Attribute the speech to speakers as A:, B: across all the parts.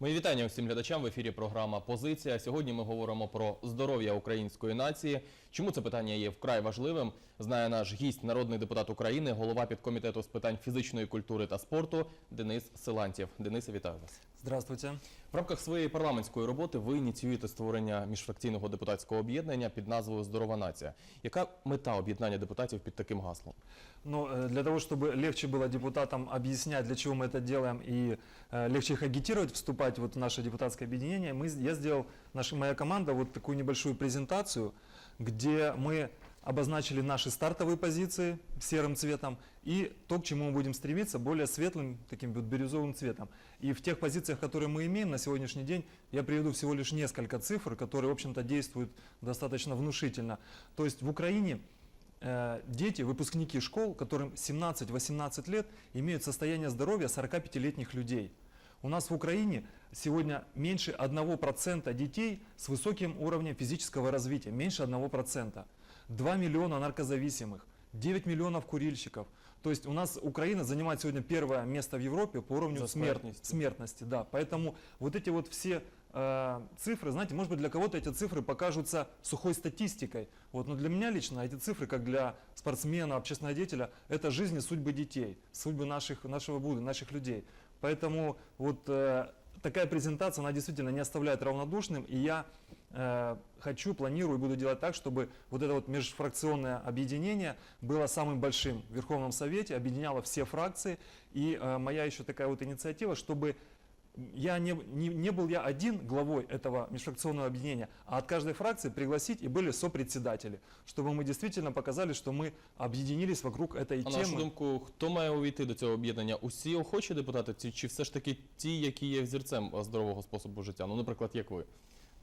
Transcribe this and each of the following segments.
A: Мої вітання всім глядачам в ефірі. Програма Позиція. Сьогодні ми говоримо про здоров'я української нації. Чому це питання є вкрай важливим? Знає наш гість, народний депутат України, голова підкомітету з питань фізичної культури та спорту Денис Силантєв. Денисе, вітаю вас.
B: Здравствуйте.
A: В рамках своєї парламентської роботи ви ініціюєте створення міжфракційного депутатського об'єднання під назвою Здорова нація. Яка мета об'єднання депутатів під таким гаслом?
B: Ну, э, для того, чтобы легче было депутатам объяснять, для чего мы это делаем, и э, легче их агитировать, вступать вот в наше депутатское объединение, мы, с- я сделал, наша, моя команда, вот такую небольшую презентацию, где мы обозначили наши стартовые позиции серым цветом и то, к чему мы будем стремиться, более светлым, таким вот бирюзовым цветом. И в тех позициях, которые мы имеем на сегодняшний день, я приведу всего лишь несколько цифр, которые, в общем-то, действуют достаточно внушительно. То есть в Украине э, дети, выпускники школ, которым 17-18 лет, имеют состояние здоровья 45-летних людей. У нас в Украине сегодня меньше 1% детей с высоким уровнем физического развития, меньше 1%. 2 миллиона наркозависимых, 9 миллионов курильщиков. То есть у нас Украина занимает сегодня первое место в Европе по уровню смертности. смертности. Да. Поэтому вот эти вот все э, цифры, знаете, может быть для кого-то эти цифры покажутся сухой статистикой. Вот, но для меня лично эти цифры, как для спортсмена, общественного деятеля, это жизни, судьбы детей, судьбы наших, нашего будущего, наших людей. Поэтому вот э, такая презентация, она действительно не оставляет равнодушным, и я э, хочу, планирую и буду делать так, чтобы вот это вот межфракционное объединение было самым большим в Верховном Совете, объединяло все фракции, и э, моя еще такая вот инициатива, чтобы я не, не, не был я один главой этого межфракционного объединения, а от каждой фракции пригласить и были сопредседатели, чтобы мы действительно показали, что мы объединились вокруг этой
A: А на вашу
B: темы.
A: думку, хто має увійти до цього об'єднання? Усі охочі депутати, чи, чи все ж таки ті, які є взірцем е, здорового способу життя? Ну, наприклад, як ви?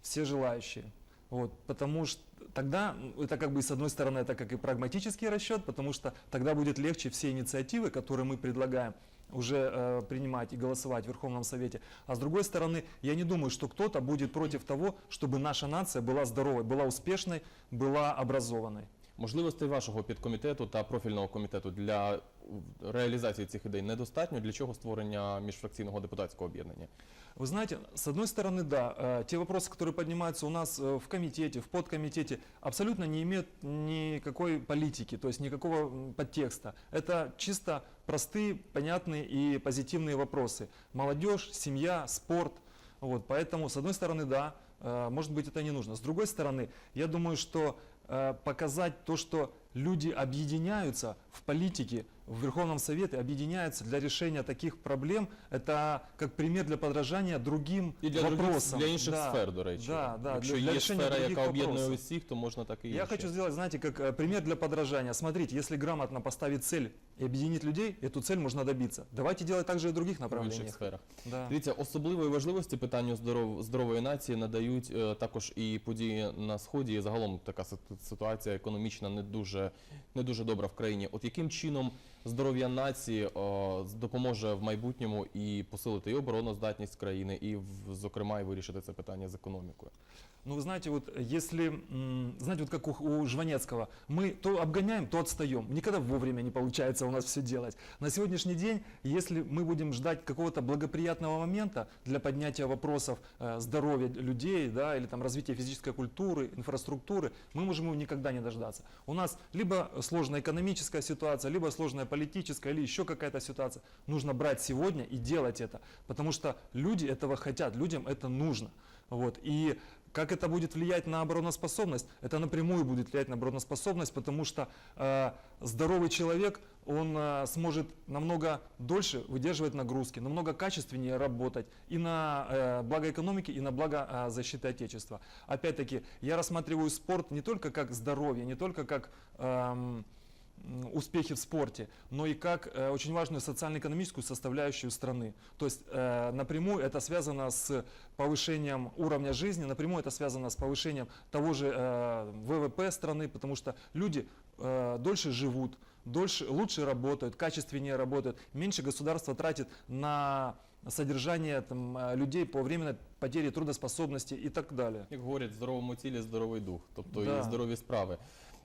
B: все желающие. Вот, потому что тогда, ну, это как бы с одной стороны, это как и прагматический расчет, потому что тогда будет легче все инициативы, которые мы предлагаем, уже э, принимать и голосовать в Верховном Совете. А с другой стороны, я не думаю, что кто-то будет против того, чтобы наша нация была здоровой, была успешной, была образованной.
A: Можливостей вашого підкомітету та профільного комітету для реалізації цих ідей недостатньо. Для чого створення міжфракційного депутатського об'єднання?
B: Вы знаете, с одной стороны, да, э, те вопросы, которые поднимаются у нас э, в комитете, в подкомитете, абсолютно не имеют никакой политики, то есть никакого м, подтекста. Это чисто простые, понятные и позитивные вопросы. Молодежь, семья, спорт. Вот, поэтому, с одной стороны, да, э, может быть, это не нужно. С другой стороны, я думаю, что э, показать то, что люди объединяются в политике, в Верховном Совете объединяются для решения таких проблем, это как пример для подражания другим
A: І для других,
B: вопросам.
A: для інших
B: Да,
A: сфер, до речі.
B: Да, да,
A: Якщо
B: для, для
A: є
B: решения
A: сфера,
B: других
A: яка об'єднує
B: вопросов.
A: усіх, то можна так і
B: Я
A: інші.
B: хочу сделать, знаете, как э, пример для подражания. Смотрите, если грамотно поставить цель и об'єднати людей, эту цель можна добитися. Давайте делать також і в других
A: в інших сферах.
B: Да.
A: Дивіться, особливої важливості питанню здоров... здорової нації надають е, також і події на сході. І загалом така ситуація економічна не дуже не дуже добра в країні. От яким чином здоров'я нації е, з- допоможе в майбутньому і посилити і обороноздатність країни, і в- зокрема і вирішити це питання з економікою?
B: Ну, вы знаете, вот если, м, знаете, вот как у, у Жванецкого, мы то обгоняем, то отстаем. Никогда вовремя не получается у нас все делать. На сегодняшний день, если мы будем ждать какого-то благоприятного момента для поднятия вопросов э, здоровья людей, да, или там развития физической культуры, инфраструктуры, мы можем его никогда не дождаться. У нас либо сложная экономическая ситуация, либо сложная политическая, или еще какая-то ситуация. Нужно брать сегодня и делать это, потому что люди этого хотят, людям это нужно. Вот. И как это будет влиять на обороноспособность? Это напрямую будет влиять на обороноспособность, потому что э, здоровый человек, он э, сможет намного дольше выдерживать нагрузки, намного качественнее работать и на э, благо экономики, и на благо э, защиты Отечества. Опять-таки, я рассматриваю спорт не только как здоровье, не только как м, успехи в спорте, но и как э, очень важную социально-экономическую составляющую страны. То есть э, напрямую это связано с повышением уровня жизни, напрямую это связано с повышением того же э, ВВП страны, потому что люди э, дольше живут, дольше, лучше работают, качественнее работают, меньше государство тратит на содержание там, э, людей по временной потере трудоспособности и так далее.
A: Як говорять, в здоровому тілі здоровий дух, тобто
B: Да.
A: і здорові справи.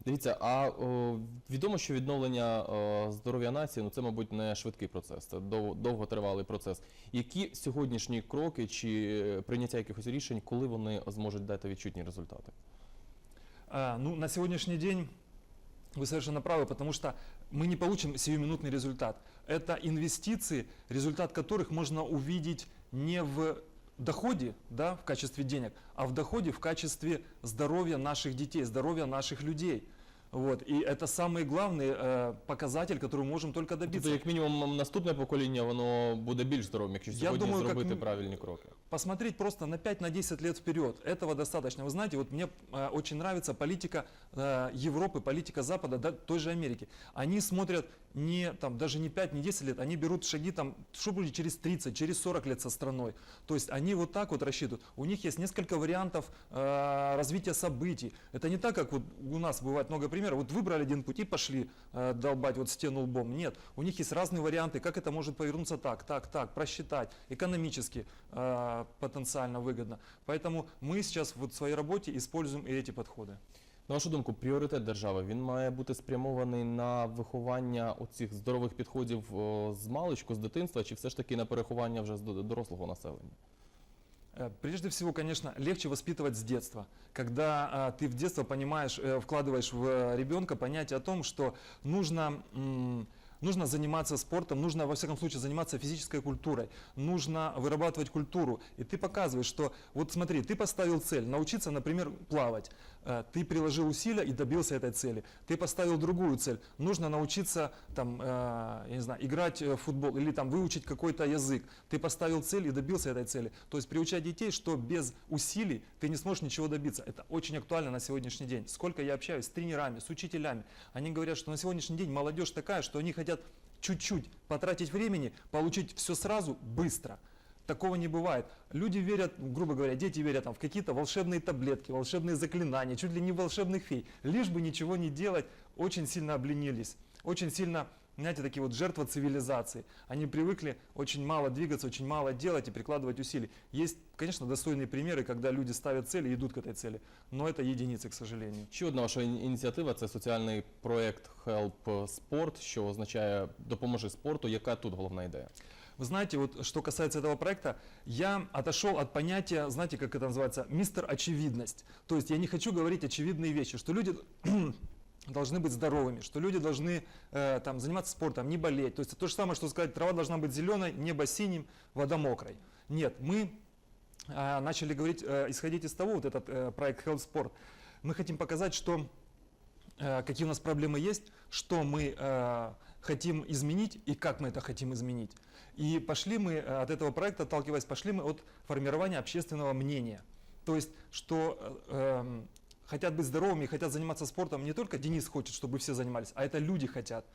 A: Дивіться, а о, відомо, що відновлення о, здоров'я нації ну це, мабуть, не швидкий процес, це дов- довготривалий процес. Які сьогоднішні кроки чи е, прийняття якихось рішень, коли вони зможуть дати відчутні результати?
B: А, ну, на сегодняшний день вы совершенно правы, потому что мы не получим сиюминутный результат. Это инвестиции, результат которых можно увидеть не в доходе, да, в качестве денег, а в доходе в качестве здоровья наших детей, здоровья наших людей. Вот. И это самый главный э, показатель, который мы можем только добиться.
A: Тобто, як мінімум, наступне покоління воно буде більш здоровим, якщо
B: Я
A: сьогодні
B: думаю, як
A: зробити
B: мі-
A: правильні кроки.
B: посмотреть просто на 5-10 лет вперед. Этого достаточно. Вы знаете, вот мне э, очень нравится политика э, Европы, политика Запада, да, той же Америки. Они смотрят не, там, даже не 5, не 10 лет, они берут шаги, там, что будет через 30, через 40 лет со страной. То есть они вот так вот рассчитывают. У них есть несколько вариантов э, развития событий. Это не так, как вот у нас бывает много примеров. Вот выбрали один путь и пошли э, долбать вот стену лбом. Нет, у них есть разные варианты, как это может повернуться так, так, так, просчитать, экономически э, потенциально выгодно. Поэтому мы сейчас вот в своей работе используем и эти подходы.
A: На вашу думку, пріоритет держави він має бути спрямований на виховання оцих здорових підходів о, з маличку, з дитинства, чи все ж таки на переховання вже з до- дорослого населення?
B: Э, Прежде всего, конечно, легче воспитывать с детства. Когда а, ты в детство понимаешь, э, вкладываешь в э, ребенка понятие о том, что нужно, м, нужно заниматься спортом, нужно, во всяком случае, заниматься физической культурой, нужно вырабатывать культуру. И ты показываешь, что вот смотри, ты поставил цель научиться, например, плавать. Э, Ты приложил усилия и добился этой цели. Ты поставил другую цель. Нужно научиться там, э, я не знаю, играть э, в футбол или там выучить какой-то язык. Ты поставил цель и добился этой цели. То есть приучать детей, что без усилий ты не сможешь ничего добиться. Это очень актуально на сегодняшний день. Сколько я общаюсь с тренерами, с учителями, они говорят, что на сегодняшний день молодежь такая, что они хотят чуть-чуть потратить времени, получить все сразу, быстро. Такого не бывает. Люди верят, грубо говоря, дети верят там, в какие-то волшебные таблетки, волшебные заклинания, чуть ли не волшебных фей. Лишь бы ничего не делать, очень сильно обленились. Очень сильно, знаете, такие вот жертвы цивилизации. Они привыкли очень мало двигаться, очень мало делать и прикладывать усилий. Есть, конечно, достойные примеры, когда люди ставят цели и идут к этой цели. Но это единицы, к сожалению.
A: Ще одна ваша ін- ініціатива це соціальний проект Help Sport, що означає допоможи спорту. Яка тут головна ідея?
B: Вы знаете, вот что касается этого проекта, я отошел от понятия, знаете, как это называется, мистер очевидность. То есть я не хочу говорить очевидные вещи, что люди должны быть здоровыми, что люди должны э, там, заниматься спортом, не болеть. То есть то же самое, что сказать, трава должна быть зеленой, небо синим, вода мокрой. Нет, мы э, начали говорить, э, исходить из того, вот этот э, проект Health Sport, мы хотим показать, что э, какие у нас проблемы есть, что мы э, хотим изменить и как мы это хотим изменить. И пошли мы э, от этого проекта, отталкиваясь, пошли мы от формирования общественного мнения. То есть, что э, эм, хотят быть здоровыми, хотят заниматься спортом не только Денис хочет, чтобы все занимались, а это люди хотят.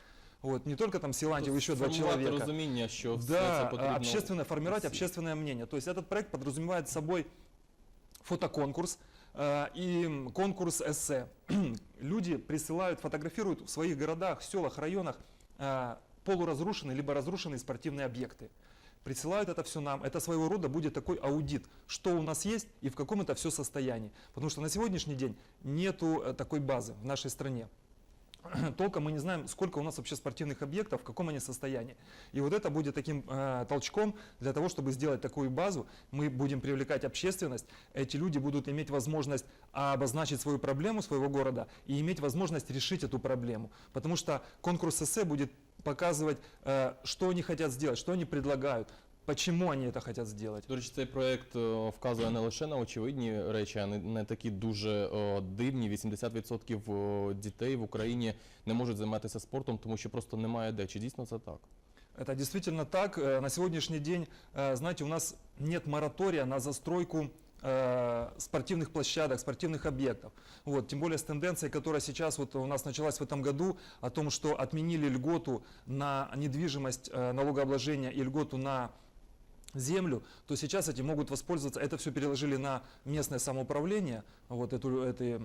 B: Вот, не только там Силантьев, еще два
A: Сформувати
B: человека.
A: розуміння, що все
B: Да,
A: це потрібно.
B: общественное, формировать
A: всі.
B: общественное мнение. То есть этот проект подразумевает собой фотоконкурс э, и конкурс эссе. Люди присылают, фотографируют в своих городах, селах, районах э, полуразрушенные либо разрушенные спортивные объекты. Присылают это все нам. Это своего рода будет такой аудит, что у нас есть и в каком это все состоянии. Потому что на сегодняшний день нету э, такой базы в нашей стране. Толком мы не знаем, сколько у нас вообще спортивных объектов, в каком они состоянии. И вот это будет таким э, толчком для того, чтобы сделать такую базу. Мы будем привлекать общественность. Эти люди будут иметь возможность обозначить свою проблему своего города и иметь возможность решить эту проблему. Потому что конкурс эссе будет показывать, э, что они хотят сделать, что они предлагают, почему они это хотят сделать.
A: До речі, цей проект е, вказує не лише на очевидні речі, а не, не такі дуже е, дивні. 80% дітей в Україні не можуть займатися спортом, тому що просто немає де. Чи дійсно це так?
B: Это действительно так. Э, На сегодняшний день, э, знаете, у нас нет моратория на застройку э, спортивных площадок, спортивных объектов. Вот, тем более с тенденцией, которая сейчас вот у нас началась в этом году, о том, что отменили льготу на недвижимость, э, налогообложения и льготу на землю, то сейчас этим могут воспользоваться. Это все переложили на местное самоуправление, вот эту, это,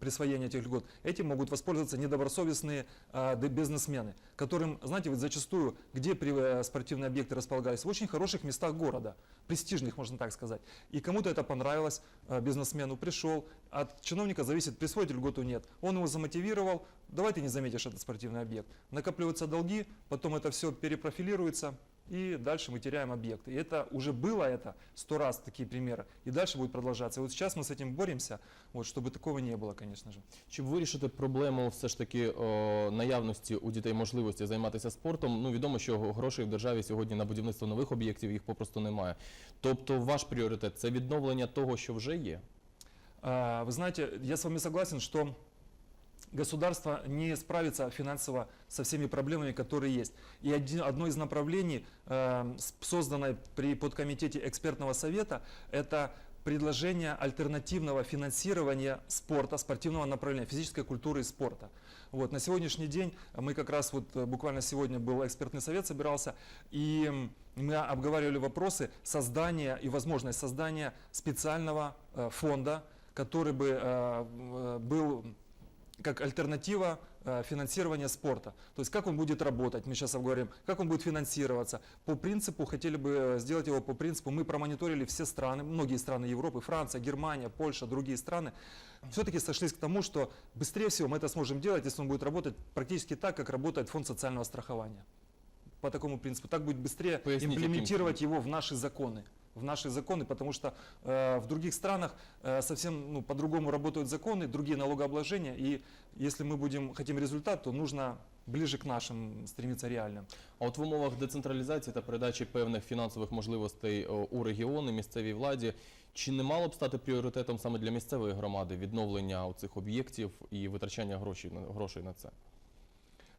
B: присвоение этих льгот. Этим могут воспользоваться недобросовестные а, бизнесмены, которым, знаете, вот зачастую, где э, спортивные объекты располагались? В очень хороших местах города, престижных, можно так сказать. И кому-то это понравилось, а, бизнесмену пришел, от чиновника зависит, присвоить льготу нет. Он его замотивировал, давай ты не заметишь этот спортивный объект. Накапливаются долги, потом это все перепрофилируется, и дальше мы теряем объекты. И это уже было это сто раз такие примеры, и дальше будет продолжаться. И вот сейчас мы с этим боремся, вот, чтобы такого не было, конечно же.
A: Щоб вирішити проблему все ж таки о, наявності у дітей можливості займатися спортом, ну відомо, що грошей в державі сьогодні на будівництво нових об'єктів їх попросту немає. Тобто ваш пріоритет це відновлення того, що вже є.
B: А, Вы знаете, я с вами согласен, что государство не справится финансово со всеми проблемами, которые есть. И один- одно из направлений, э, созданное при подкомитете экспертного совета, это предложение альтернативного финансирования спорта, спортивного направления, физической культуры и спорта. Вот, на сегодняшний день мы как раз вот э, буквально сегодня был экспертный совет собирался, и мы обговаривали вопросы создания и возможность создания специального э, фонда, который бы э, в- был как альтернатива э, финансирования спорта. То есть как он будет работать, мы сейчас обговорим, как он будет финансироваться. По принципу, хотели бы э, сделать его по принципу, мы промониторили все страны, многие страны Европы, Франция, Германия, Польша, другие страны. Все-таки сошлись к тому, что быстрее всего мы это сможем делать, если он будет работать практически так, как работает фонд социального страхования. По такому принципу. Так будет быстрее
A: Поясните,
B: имплементировать его в наши законы в наши законы, потому что э, в других странах э, совсем ну, по-другому работают законы, другие налогообложения, и если мы будем, хотим результат, то нужно ближе к нашим стремиться реальным.
A: А от в умовах децентралізації та передачі певних фінансових можливостей о, у регіони місцевій владі, чи не мало б стати пріоритетом саме для місцевої громади відновлення цих об'єктів і витрачання грошей на грошей на це?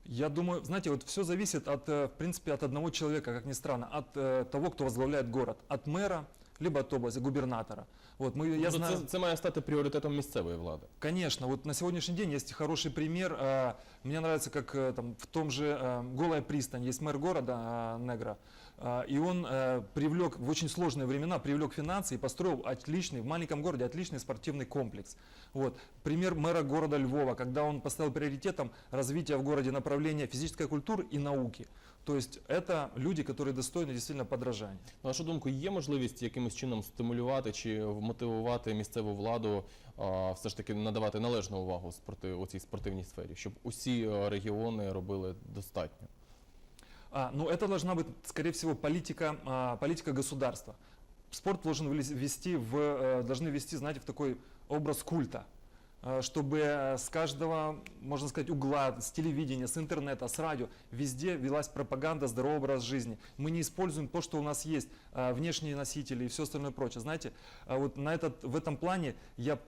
B: Я думаю, знаете, вот все зависит от, э, в принципе, от одного человека, как ни странно, от э, того, кто возглавляет город, от мэра, либо от области, губернатора. Вот мы, я
A: Тобто
B: знаю...
A: це, це має стати пріоритетом місцевої влади.
B: Конечно, вот на сегодняшний день есть хороший пример. э, Мне нравится, как э, там, в том же э, Голая пристань есть мэр города э, Негра, э, и он э, привлек в очень сложные времена, привлек финансы и построил отличный, в маленьком городе отличный спортивный комплекс. Вот. Пример мэра города Львова, когда он поставил приоритетом развития в городе направления физической культуры и науки. То есть это люди, которые достойны действительно подражания.
A: На вашу думку, є можливість якимось чином стимулювати чи мотивувати місцеву владу а, все ж таки надавати належну увагу спорти, у цій спортивній сфері, щоб усі е, регіони робили достатньо?
B: А, ну, это должна быть, скорее всего, политика, а, политика государства. Спорт должен влез- ввести в, э, должны ввести, знаете, в такой образ культа, э, Чтобы э, с каждого, можно сказать, угла, с телевидения, с интернета, с радио, везде велась пропаганда здорового образа жизни. Мы не используем то, что у нас есть, э, внешние носители и все остальное прочее. Знаете, вот на этот, в этом плане я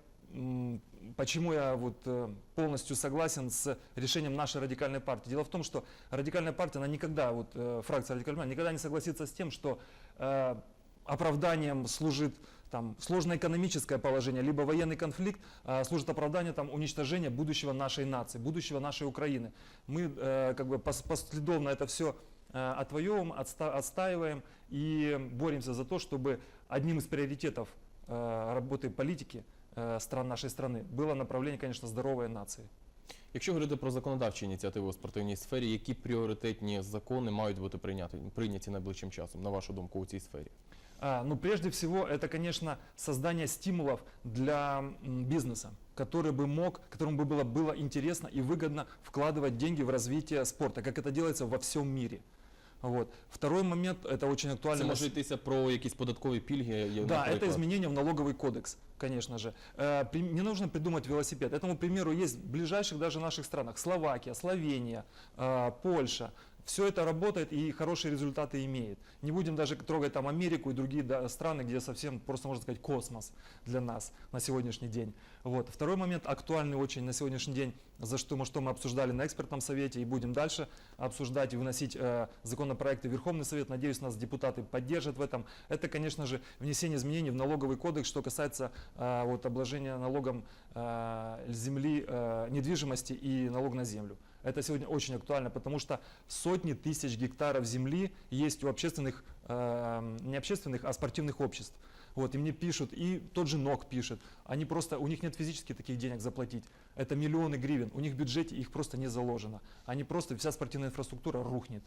B: Почему я вот э, полностью согласен с решением нашей радикальной партии? Дело в том, что радикальная партия, она никогда, вот э, фракция радикальной партии, никогда не согласится с тем, что э, оправданием служит там, сложное экономическое положение, либо военный конфликт э, служит оправданием там, уничтожения будущего нашей нации, будущего нашей Украины. Мы э, как бы пос- последовно это все э, отвоевываем, отста- отстаиваем и боремся за то, чтобы одним из приоритетов э, работы политики э, стран нашей страны было направление, конечно, здоровой нации.
A: Якщо говорити про законодавчі ініціативи у спортивній сфері, які пріоритетні закони мають бути прийняті, прийняті найближчим часом, на вашу думку, у цій сфері?
B: А, ну, прежде всего, это, конечно, создание стимулов для м, бизнеса, который бы мог, которому бы было, было интересно и выгодно вкладывать деньги в развитие спорта, как это делается во всем мире. Вот. Второй момент, это очень актуально.
A: Це
B: на
A: може йтися про якісь податкові пільги. є,
B: Да, это
A: наприклад.
B: изменение в налоговый кодекс, конечно же. Э, при- Не нужно придумать велосипед. Этому примеру есть в ближайших даже наших странах. Словакия, Словения, э, Польша. все это работает и хорошие результаты имеет. Не будем даже трогать там Америку и другие да, страны, где совсем, просто можно сказать, космос для нас на сегодняшний день. Вот. Второй момент, актуальный очень на сегодняшний день, за что мы, что мы обсуждали на экспертном совете и будем дальше обсуждать и выносить э, законопроекты в Верховный Совет. Надеюсь, нас депутаты поддержат в этом. Это, конечно же, внесение изменений в налоговый кодекс, что касается э, вот, обложения налогом э, земли, э, недвижимости и налог на землю. Это сегодня очень актуально, потому что сотни тысяч гектаров земли есть у общественных, э, не общественных, а спортивных обществ. Вот, и мне пишут, и тот же НОК пишет, они просто, у них нет физически таких денег заплатить. Это миллионы гривен, у них в бюджете их просто не заложено. Они просто, вся спортивная инфраструктура рухнет.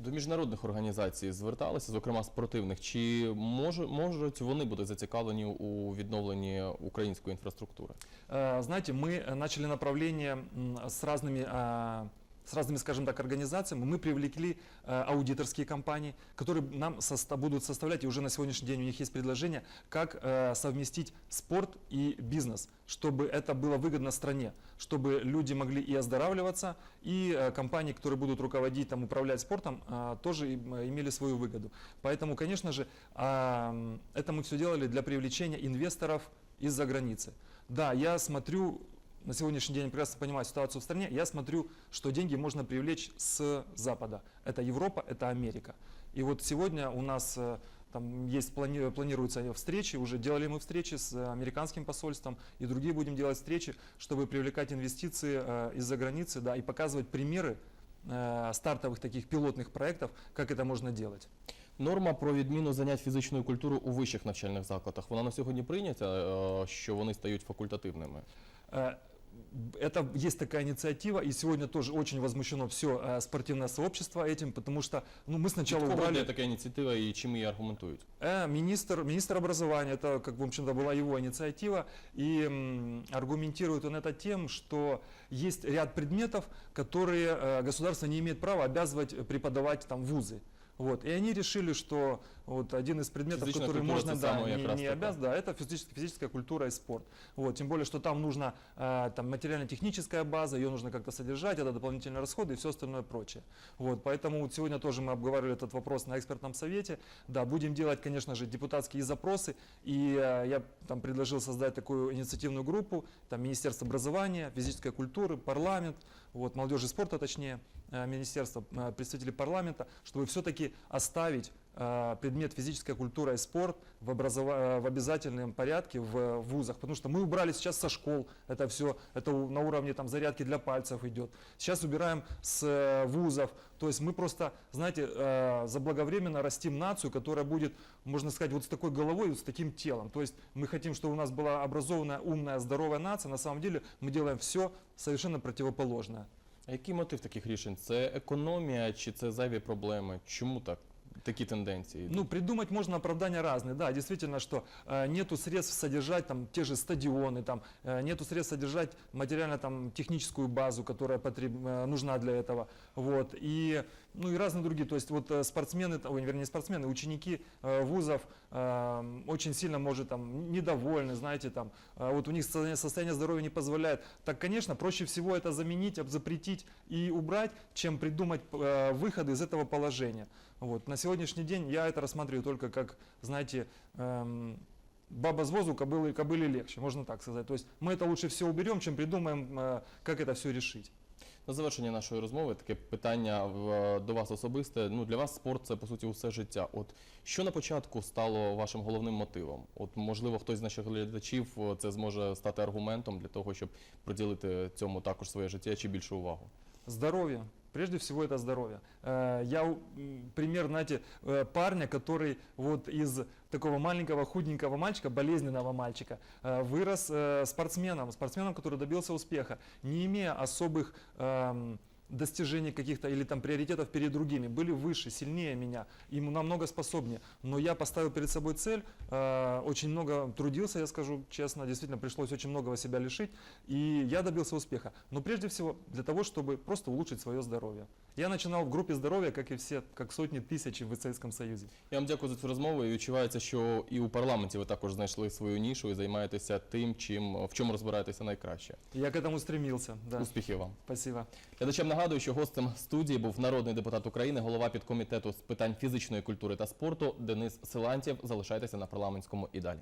A: До міжнародних організацій зверталися, зокрема спортивних. Чи може, можуть вони бути зацікавлені у відновленні української інфраструктури?
B: Э, Знаете, мы э, начали направление м, с разными, а, с разными, скажем так, организациями. Мы привлекли э, аудиторские компании, которые нам соста- будут составлять, и уже на сегодняшний день у них есть предложение, как э, совместить спорт и бизнес, чтобы это было выгодно стране, чтобы люди могли и оздоравливаться, и э, компании, которые будут руководить, там, управлять спортом, а, тоже э, имели свою выгоду. Поэтому, конечно же, м, это мы все делали для привлечения инвесторов из-за границы. Да, я смотрю, на сегодняшний день прекрасно понимаю ситуацию в стране, я смотрю, что деньги можно привлечь с Запада. Это Европа, это Америка. И вот сегодня у нас э, там есть, плани- планируются встречи, уже делали мы встречи с э, американским посольством, и другие будем делать встречи, чтобы привлекать инвестиции э, из-за границы, да, и показывать примеры э, стартовых таких пилотных проектов, как это можно делать.
A: Норма про відміну занять фізичною культурою у вищих навчальних закладах. Вона на сьогодні прийнята, е, що вони стають факультативними.
B: Э, Это есть такая инициатива, и сегодня тоже очень возмущено все спортивное сообщество этим, потому что ну, мы
A: Від
B: сначала
A: кого
B: убрали
A: йде така ініціатива і чим її аргументують?
B: Э, министр, министр образования, это, как бы, в общем-то, была его инициатива, и м, аргументирует он это тем, что есть ряд предметов, которые э, государство не имеет права обязывать преподавать там вузы. Вот. И они решили, что вот один из предметов, который можно да, не, не обязан, да, это физическая, физическая культура и спорт. Вот. Тем более, что там нужна э, там, материально-техническая база, ее нужно как-то содержать, это дополнительные расходы и все остальное прочее. Вот. Поэтому вот сегодня тоже мы обговаривали этот вопрос на экспертном совете. Да, будем делать, конечно же, депутатские запросы. И э, я там предложил создать такую инициативную группу, там Министерство образования, физической культуры, парламент, вот, молодежи и спорта, точнее, э, Министерство, э, представители парламента, чтобы все-таки оставить э, предмет физическая культура и спорт в, э, в обязательном порядке в вузах, потому что мы убрали сейчас со школ это все, это на уровне там зарядки для пальцев идет. Сейчас убираем с вузов, то есть мы просто, знаете, заблаговременно растим нацию, которая будет, можно сказать, вот с такой головой, вот с таким телом. То есть мы хотим, чтобы у нас была образованная, умная, здоровая нация, на самом деле мы делаем все совершенно противоположное.
A: А який мотив таких рішень? Це економія чи це зайві проблеми? Чому так? Такі тенденції?
B: Ну, придумать можно оправдания разные, да, действительно, что э, нету средств содержать там те же стадионы, там, э, нету средств содержать материально там техническую базу, которая потреб- э, нужна для этого, вот, и, ну, и разные другие, то есть вот э, спортсмены, ой, вернее, не спортсмены, ученики э, вузов э, очень сильно, может, там, недовольны, знаете, там, э, вот у них состояние, состояние здоровья не позволяет, так, конечно, проще всего это заменить, об- запретить и убрать, чем придумать э, выходы из этого положения. Вот. На сегодняшний день я это рассматриваю только как, знаете, эм, баба с возу, кобылы, кобыле легче, можно так сказать. То есть мы это лучше все уберем, чем придумаем, э, как это все решить.
A: На завершення нашої розмови таке питання в- до вас особисте. Ну для вас спорт це по суті усе життя. От що на початку стало вашим головним мотивом? От можливо, хтось з наших глядачів е, це зможе стати аргументом для того, щоб приділити цьому також своє життя чи більшу увагу.
B: Здоровье. Прежде всего это здоровье. Э, Я пример, знаете, э, парня, который вот из такого маленького худенького мальчика, болезненного мальчика, э, вырос спортсменом, спортсменом, который добился успеха, не имея особых эм, достижений каких-то или там приоритетов перед другими, были выше, сильнее меня, ему намного способнее. Но я поставил перед собой цель, э, очень много трудился, я скажу честно, действительно пришлось очень многого себя лишить, и я добился успеха. Но прежде всего для того, чтобы просто улучшить свое здоровье. Я начинал в группе здоровья, как и все, как сотни тысяч в Советском Союзе.
A: Я вам дякую за цю розмову. І відчувається, що і у парламенті ви також знайшли свою нішу і займаєтеся тим, чим в чому розбираєтеся найкраще.
B: Я к этому стремился. Да.
A: Успіхів вам.
B: Спасибо.
A: Глядачам нагадую, що гостем студії був народний депутат України, голова підкомітету з питань фізичної культури та спорту Денис Силантєв. Залишайтеся на парламентському і далі.